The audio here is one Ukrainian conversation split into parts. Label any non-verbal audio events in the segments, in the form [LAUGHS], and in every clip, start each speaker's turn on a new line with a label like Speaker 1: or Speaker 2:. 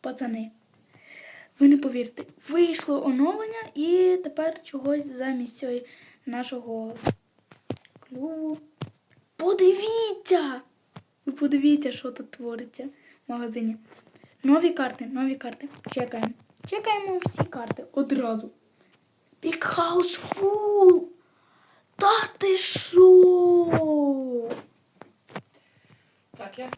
Speaker 1: Пацани, ви не повірите, вийшло оновлення і тепер чогось замість цього нашого клюву. Подивіться! Ви подивіться, що тут твориться в магазині. Нові карти, нові карти. Чекаємо. Чекаємо всі карти одразу. Big House Full! Та ти що?
Speaker 2: Так, я.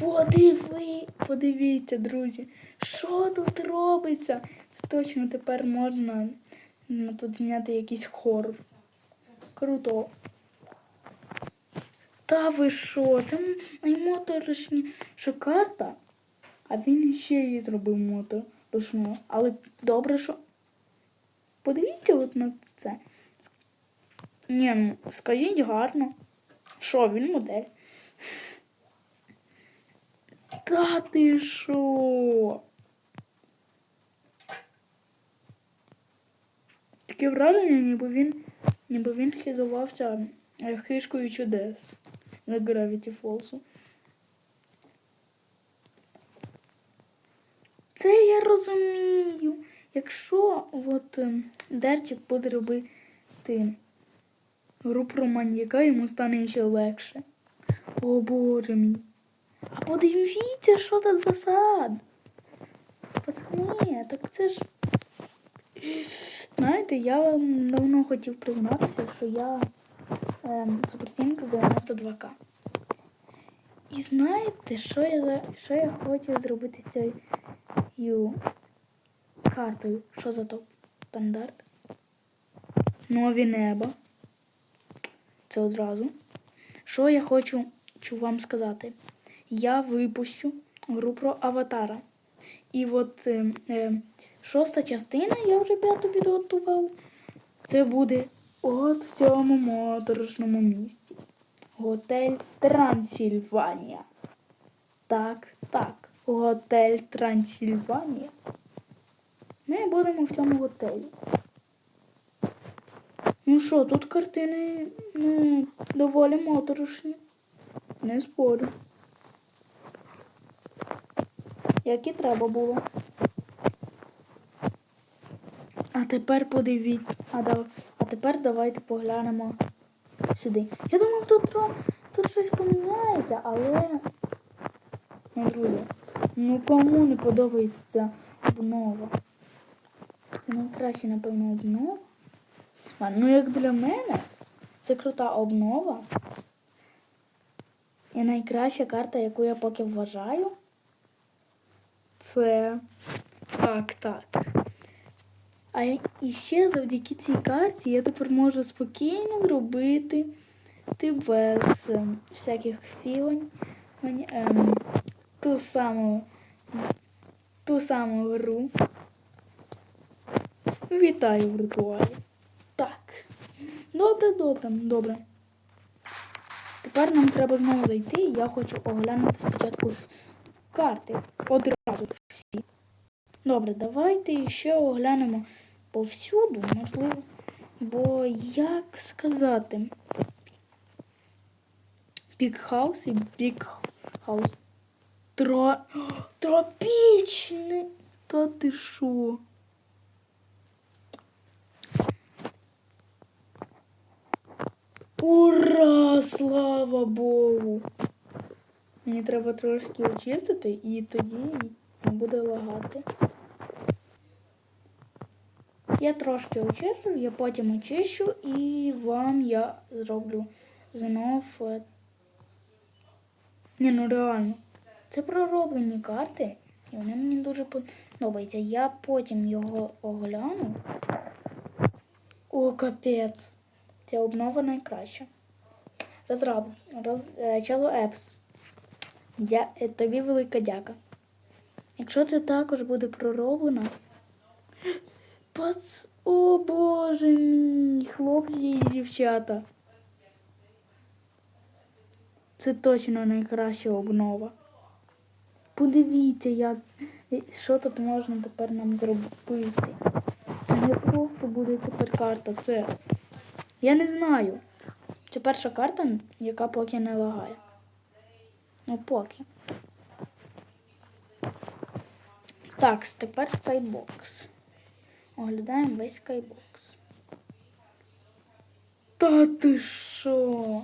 Speaker 1: Подиви, подивіться, друзі, що тут робиться? Це точно тепер можна тут зняти якийсь хорор. Круто. Та ви що? Це наймоторошніша карта, а він ще її зробив моторошною. Але добре, що. Подивіться от на це. Ні, ну скажіть гарно. Що, він модель? Та ти що? Таке враження, ніби він, ніби він хизувався е, хишкою чудес на Gravity Falls. Це я розумію. Якщо от ем, Дерчик буде робити гру про маньяка, йому стане ще легше. О боже мій. А подивіться, що це за сад. Пацани, так це ж. Знаєте, я ем, давно хотів признатися, що я ем, суперсімка 92К. І знаєте, що я, за- що я хочу зробити з цією картою? Що за топ? Стандарт? Нові неба. Це одразу. Що я хочу вам сказати? Я випущу гру про аватара. І от е, е, шоста частина, я вже п'яту підготував. Це буде от в цьому моторошному місті. Готель Трансильванія. Так, так. Готель Трансильванія. Ми будемо в цьому готелі. Ну що, тут картини ну, доволі моторошні. Не спорю. Як і треба було. А тепер подивіть. А, да, а тепер давайте поглянемо сюди. Я думав, тут, тут щось поміняється, але. Ну, друзі, ну кому не подобається ця обнова? Це найкраще, напевно, обнова. А, ну як для мене, це крута обнова. І найкраща карта, яку я поки вважаю, це так, так. А і ще завдяки цій карті я тепер можу спокійно зробити ти без ем, всяких філень ем, ту саму ту саму гру. Вітаю в ритуалі. Так. Добре, добре, добре. Тепер нам треба знову зайти, і я хочу оглянути спочатку карти. Одразу всі. Добре, давайте ще оглянемо повсюду, можливо. Бо як сказати? Пікхаус і Бікхаус. Тро... Тропічний. Та ти що? Ура! Слава Богу! Мені треба трошки очистити і тоді буде лагати. Я трошки очистив, я потім очищу і вам я зроблю знов. е, Ні, ну реально. Це пророблені карти, і вони мені дуже подобаються. Я потім його огляну. О, капець. Ця обнова найкраща. Розраб, роз, е, Чело Епс. Дя, е, тобі велика дяка. Якщо це також буде пророблено. [GASPS] Пац... О боже мій, хлопці і дівчата. Це точно найкраща обнова. Подивіться, як... що тут можна тепер нам зробити. Це не просто буде тепер карта, це. Я не знаю. Це перша карта, яка поки не лагає. Ну поки. Так, тепер скайбокс. Оглядаємо весь скайбокс. Та ти що?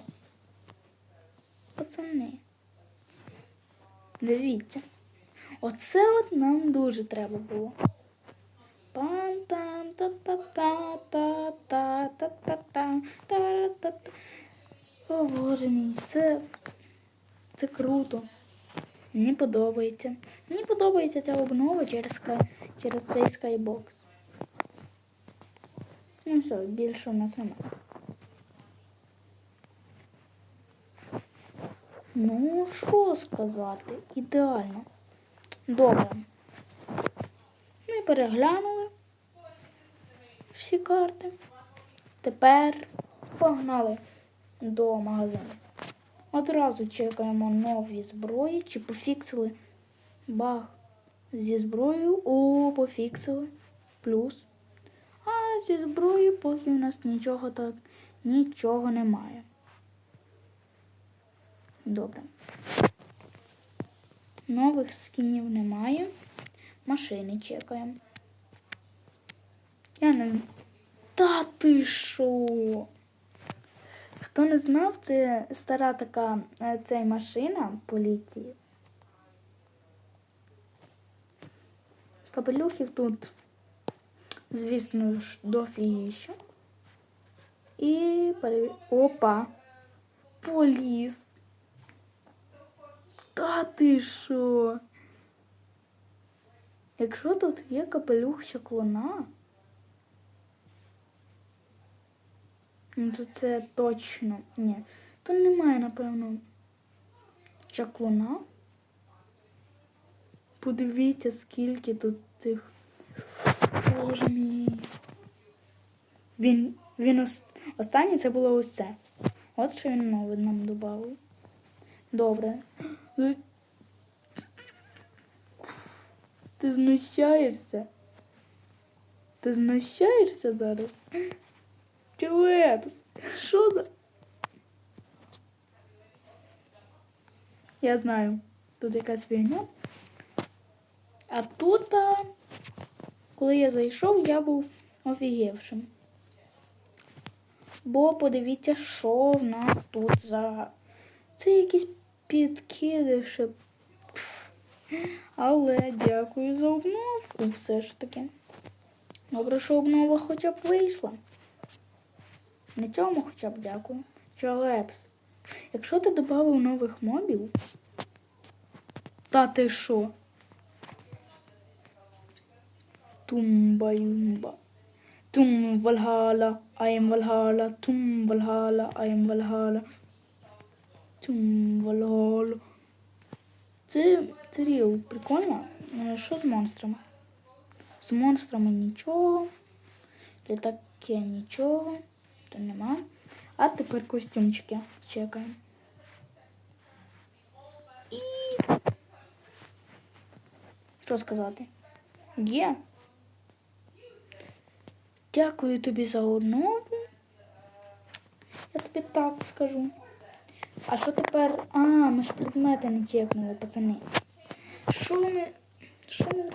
Speaker 1: Пацани. Дивіться. Оце от нам дуже треба було. пан там та та та та та та та та та та та О боже мій, це, це круто. Мені подобається. Мені подобається ця обнова через, через цей скайбокс. Ну все, більше у нас немає. Ну, що сказати? Ідеально. Добре. Ми переглянули всі карти. Тепер погнали до магазину. Одразу чекаємо нові зброї, чи пофіксили баг зі зброєю. О, пофіксили. Плюс. А зі зброєю поки у нас нічого так, нічого немає. Добре. Нових скінів немає. Машини чекаємо. Я не. Та ти що? Хто не знав, це стара така е, ця машина поліції. Капелюхів тут, звісно ж, дофігіще. І перевір... Опа! Поліс. Та ти що? Якщо тут є капелюх чаклуна, ну то це точно. Ні. То немає, напевно, чаклуна. Подивіться, скільки тут цих. Боже мій. Він, він ос... останній це було ось це. От що він новий нам додав. Добре. Ти знущаєшся? Ти знущаєшся зараз? Чувепс, що за? Я знаю, тут якась фігня. А тут, коли я зайшов, я був офігівшим. Бо подивіться, що в нас тут за. Це якісь підкидиші. Але дякую за обновку все ж таки. Добре, що обнова хоча б вийшла. На цьому хоча б дякую. Чалепс. Якщо ти додав нових мобів, та ти що? Тумба-юмба. Тум Вальгала, Айм Вальгала, Тум Вальгала, Айм Вальгала. Тум Вальгала. Це, це ріл, прикольно. Е, Що з монстрами? З монстрами нічого. Літаки нічого. То нема. А тепер костюмчики чекаємо. І. Що сказати? Є. Дякую тобі за однову. Я тобі так скажу. А що тепер? А, ми ж предмети не чекнули, пацани. Що ми. Що ми.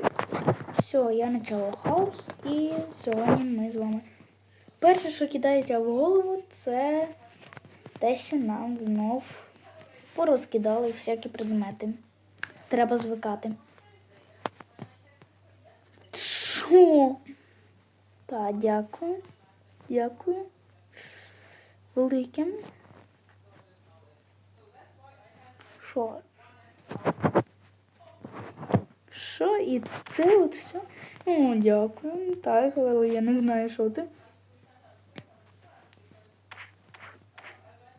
Speaker 1: Все, я почала хаос і сьогодні ми з вами. Перше, що кидається в голову, це те, що нам знов порозкидали всякі предмети. Треба звикати. Що? Так, дякую. Дякую. Велике. Що? Що? І це от все? О, дякую. Так, але я не знаю, що це.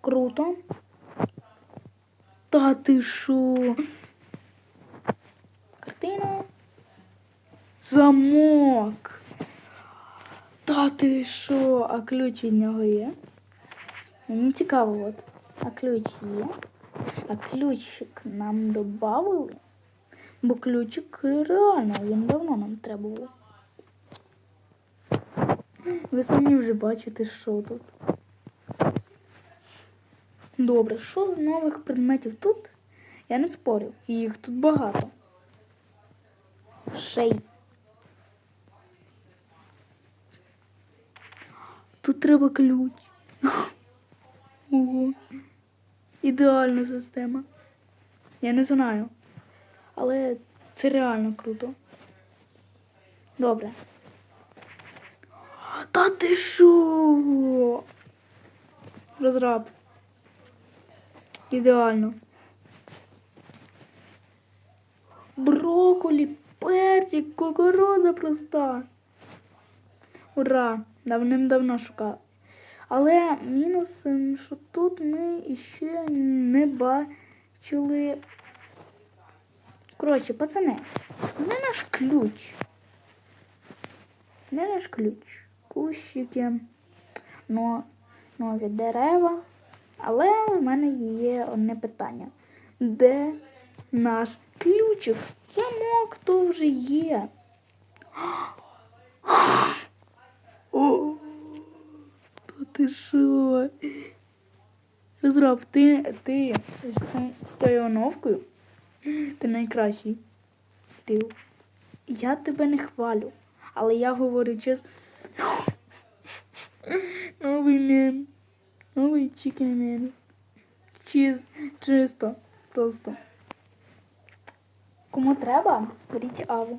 Speaker 1: Круто. Та ти що? Картина. Замок. Та ти що? А ключ від нього є? Мені цікаво, от. А ключ є. А ключик нам додали. Бо ключик реально, він давно нам треба було. Ви самі вже бачите, що тут. Добре, що з нових предметів тут? Я не спорю, їх тут багато. грошей. Тут треба ключ. [LAUGHS] Ого. Ідеальна система. Я не знаю. Але це реально круто. Добре. Та ти що? Розраб. Ідеально. Брокколі, перчик, кукуруза проста. Ура! Давним-давно шукав. Але мінус, що тут ми іще не бачили. Коротше, пацани, не наш ключ. Не наш ключ. Кущики, но, нові дерева. Але в мене є одне питання. Де наш ключик? Замок то вже є. [GASPS] О, то ти що? Розраб, ти, ти з тою оновкою, ти найкращий. Ти. Я тебе не хвалю, але я говорю чесно. [GASPS] Новий мем. Новий чикен мем. Чиз, чисто, просто. Кому треба, беріть аву.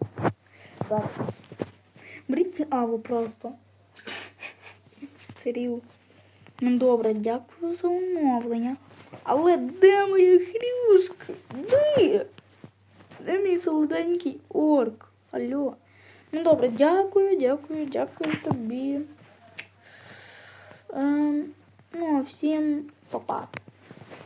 Speaker 1: Зараз. Беріть аву просто. Це. Ну добре, дякую за оновлення. Але де моя хрюшка? Де? Де мій солоденький орк? Алло. Ну добре, дякую, дякую, дякую тобі. Ем, ну, а всім па-па.